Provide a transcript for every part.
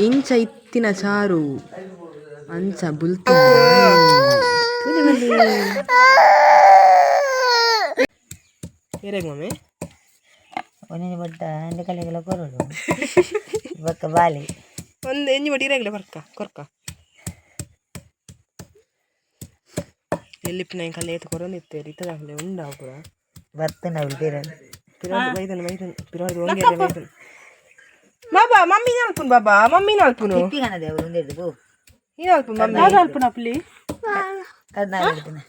ಇಂಚ ಇತ್ತಿನ ಚಾರು ಅಂಚ ಬುಲ್ತ ಮಮ್ಮಿ ಒಂದೊಂದು ಬಟ್ಟ ಹಂಡೆ ಕಲೆಗೆಲ್ಲ ಕೊರಡು ಬಕ್ಕ ಬಾಲಿ ಒಂದು ಎಂಜಿ ಬಡಿ ಇರಾಗಿಲ್ಲ ಕೊರ್ಕ ಕೊರ್ಕ ಎಲ್ಲಿಪ್ಪಿನ ಕಲೆ ಎತ್ತು ಕೊರೊಂದಿತ್ತೇರಿ ಇತ್ತದಾಗಲೇ ಉಂಡಾ ಪುರ ಬತ್ತ ನಾವು ಬೇರೆ ಪಿರಾಡ್ ಮೈದನ್ ಮೈದನ್ ಪಿರಾಡ್ ಒಂಗೆ ಮೈದನ್ ಬಾಬಾ ಮಮ್ಮಿ ನಾಲ್ಪುನ್ ಬಾಬಾ ಮಮ್ಮಿ ನಾಲ್ಪುನು ತಿಪ್ಪಿಗಣ ದೇವರು ಒಂದು ಹಿಡಿದು ಈ ನಾಲ್ಪುನ್ ಮಮ್ಮಿ ನಾಲ್ಪುನ ಅಪ್ಲಿ ಹದಿನಾರು ಹಿಡಿದಿನ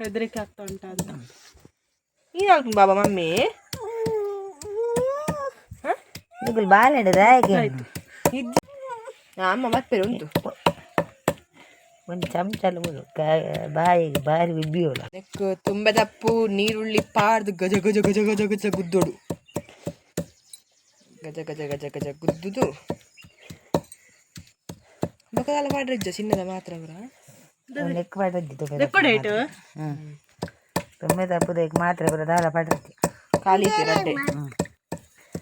ಹೆದರಿಕೆ ಆಗ್ತಾ ಉಂಟಾ ಅಂತ ಈ ನಾಲ್ಪುನ್ ಬಾಬಾ ಮಮ್ಮಿ ಇದು ಬಾಲ್ ಹಿಡಿದ ಹಾಗೆ ಇದ್ದ ಅಮ್ಮ ಮತ್ತೆ ಉಂಟು ಒಂದು ಚಮಚಲ್ಲಿ ಬಿಡು ಬಾಯಿಗೆ ಬಾರಿ ಬಿಬ್ಬಿಯೋಳ ನೆಕ್ ತುಂಬದಪ್ಪು ನೀರುಳ್ಳಿ ಪಾರ್ದು ಗಜ ಗಜ ಗಜ ಗಜ ಗಜ ಗುದ್ದೋಡು ಗಜ ಗಜ ಗಜ ಗಜ ಗುದ್ದುದು ಬೊಕ್ಕದಲ್ಲ ಮಾಡ್ರಿಜ್ಜ ಚಿನ್ನದ ಮಾತ್ರ ಅವರ ಲೆಕ್ಕ ಪಡ್ರದ್ದು ಹ್ಞೂ ತೊಂಬೈ ತಪ್ಪದ ಮಾತ್ರ ಬರೋ ದಾಲ ಪಡ್ರದ್ದು ಖಾಲಿ ರಡ್ಡೆ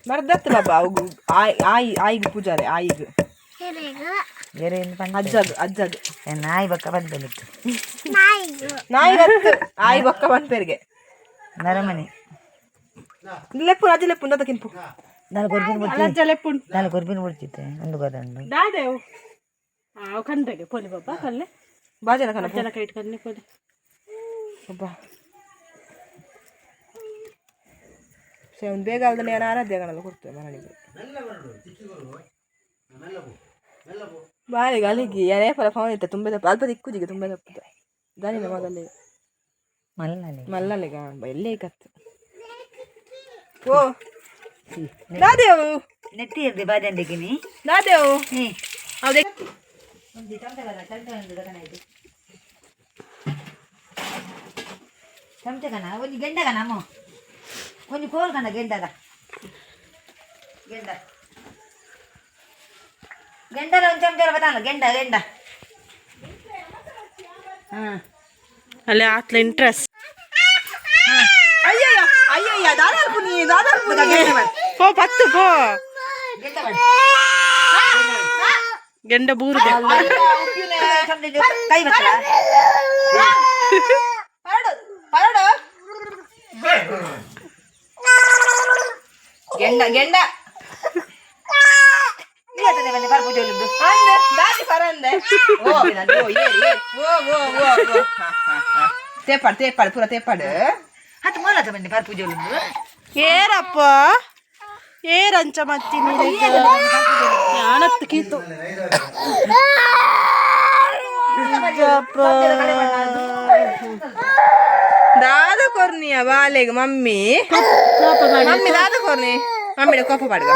ಮರ್ದತ್ತ ಬಾಬಾ ಅವು ಆಯಿ ಆಯಿ ಆಯಿಗೆ ಪೂಜಾರೆ ಆಯಿಗೆ. ಬೇರೆ ಅಜ್ಜದು ಅಜ್ಜದು ನಾಯಿ ಬಕ್ಕ ಬಂದಲಿಕ್ಕೆ ನಾಯಿ ಬತ್ತು ಆಯಿ ಬಕ್ಕ ಬಂದ್ಬೇರಿಗೆ ನರಮನೆ ಲೆಪ್ಪು ರಾಜ ಲೆಪ್ಪು ಕಿಂಪು ನಾಲ್ಕು ಗೊರ್ಬಿನ ಬಿಡ್ತಿ ನಾಲ್ಕು ಕೊರ್ಪಿನ ಬಿಡ್ತಿತ್ತೆ ಒಂದು ಗೊತ್ತಂಡು ದಾದೇವು. ಆ ಕಂಡ್ರೆಗೆ ಪೋಲಿ ಬಾಬಾ ಕಲ್ಲೆ ಬಾಜನ ಕಣ ಜನ ಕೈ ಇಟ್ಕೊಂಡೆ ಪೋಲಿ ಒಬ್ಬ. ಸೇ ಒಂದು ಬೇಗ ಅಲ್ದನೆ ಏನು ಆರಾಧ್ಯ ಕಣಲ್ಲ ಕೊಡ್ತೇವೆ ಮರಳಿಗೆ. ಬಾಳಿಗೆ ಅಲ್ಲಿಗೆ ಏನೇ ಫಲ ಫೋನ್ ಇತ್ತು ತುಂಬ ದಪ್ಪ ಅಲ್ಪ ದಿಕ್ಕುಜಿಗೆ ತುಂಬ ದಪ್ಪದ. ದಾನಿನ ಮಗಲ್ಲಿ. ಮಲ್ಲಲ್ಲಿ. ಮಲ್ಲಲ್ಲಿಗ ಎಲ್ಲೇ ಕತ್ತು. ಓ. ದಾದೇವು ನೆಟ್ಟಿ ಇರ್ದಿ ಬಾಜಂಡಿಗಿನಿ ದಾದೇವು ನೀ ಹೌದೇ ಚಮಚ ಕಣ ಒಂದು ಗೆಂಡ ಕಣ ಅಮ್ಮ ಒಂದು ಕೋಲ್ ಕಣ ಗೆಂಡದ ಗೆಂಡ ಗೆಂಡದ ಒಂದು ಚಮಚ ಬತ್ತಲ್ಲ ಗೆಂಡ ಗೆಂಡ ಹಾಂ ಅಲ್ಲೇ ಆತ್ಲ ಇಂಟ್ರೆಸ್ಟ್ ಅಯ್ಯಯ್ಯ ಅಯ್ಯಯ್ಯ ದಾದಾರ್ಪು ನೀ ದಾದಾರ್ಪು ಪೋ ಪತ್ತು ಪೋ ಗೆಂಡ ಬೇಡ ಗೆಂಡ ಬೂರಿಗೆ ಚಮಚ ಕೈ ಬತ್ತಲ್ಲ ಪರಡು ಪರಡು ಗೆಂಡ ಗೆಂಡ ನೀವತ್ತದೆ ಬನ್ನಿ ಬರ್ಬೋದು ಹೇಳಿದ್ದು ಅಂದೆ ದಾದಿ ಪರಂದೆ ಓ ಓ ಏರಿ ಏರಿ ಓ ಓ ಓ ಓ ತೇಪಾಡು ತೇಪಾಡು ಪೂರ ತೇಪಾಡು ಹತ್ತು ಮೂಲತ ಬನ್ನಿ ಬರ್ಪೂಜೆ ಹೇಳಿದ್ದು ಏರಪ್ಪ ಏರಂಚ ಮತ್ತಿ ಯಾನತ್ತು ಕೀತು ದಾದ ಕೊರ್ನಿಯ ಬಾಲೆಗೆ ಮಮ್ಮಿ ಮಮ್ಮಿ ದಾದ ಕೊರ್ನಿ ಮಮ್ಮಿ ಕೋಪ ಪಾಡ್ಗ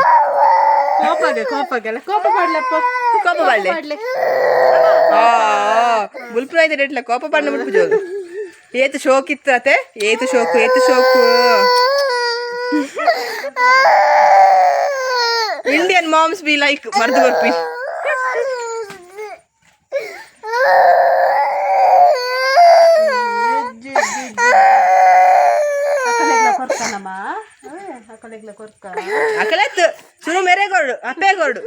ಕೋಪಗೆ ಕೋಪಗೆಲ್ಲ ಕೋಪ ಮಾಡ್ಲಪ್ಪ ಕೋಪ ಪಾಡ್ಲೆ ಆ ಬುಲ್ಪುರ ಐತೆ ರೇಟ್ಲ ಕೋಪ ಪಾಡ್ನ ಬಿಟ್ಬಿಟ್ಟು ಏತು ಶೋಕ್ ಇತ್ತತೆ ಏತು ಶೋಕು ಏತು ಶೋಕು? ಇಂಡಿಯನ್ ಮಾಮ್ಸ್ ಬಿ ಲೈಕ್ ಮರ್ದು ಬರ್ಪಿ. ಅಕಲೆತ್ತು ಸುರು ಮೇರೆ ಕೊರಡು ಅಪ್ಪೆ ಕೊರಡು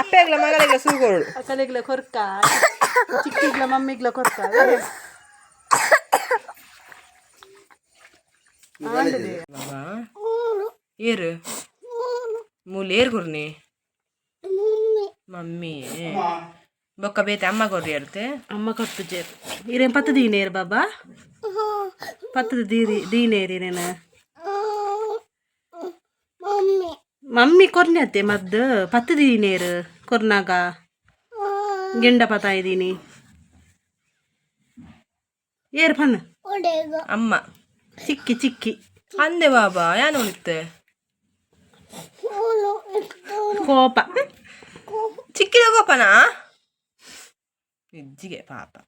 ಅಪ್ಪೆಗ್ಲ ಮಗಲಿಗ್ಲ ಸುರು ಕೊರಡು ಅಕಲೆಗ್ಲ ಕೊರ್ಕ. ಚಿಕ್ಕಿಗ್ಲ ಮಮ್ಮಿಗ್ಲ ಕೊರ್ಕ. ಬಾಬಾ ಏರು ಮೂಲ ಏರ್ ಕೊರ್ನಿ ಮಮ್ಮಿ ಬೊಕ್ಕ ಬೇತೆ ಅಮ್ಮ ಕೊರ್ರಿ ಇರುತ್ತೆ ಅಮ್ಮ ಕೊಟ್ಟು ಜೇರು ಇರೇನ್ ಪತ್ತು ದೀನೇರು ಬಾಬಾ ಪತ್ತದ ದೀರಿ ದೀನೇರಿರೇನ ಮಮ್ಮಿ ಕೊರ್ನಿ ಅತ್ತೆ ಮದ್ದು ಪತ್ತು ದೀನೇರು ಕೊರ್ನಾಗ ಗೆಂಡ ಪತ ಇದೀನಿ ಏರು ಪನ್ ಅಮ್ಮ 치키 치 키. 안 돼 봐 봐. 야 놀 때. 고 파. 치키를 고파 나? 이지게 봐 봐.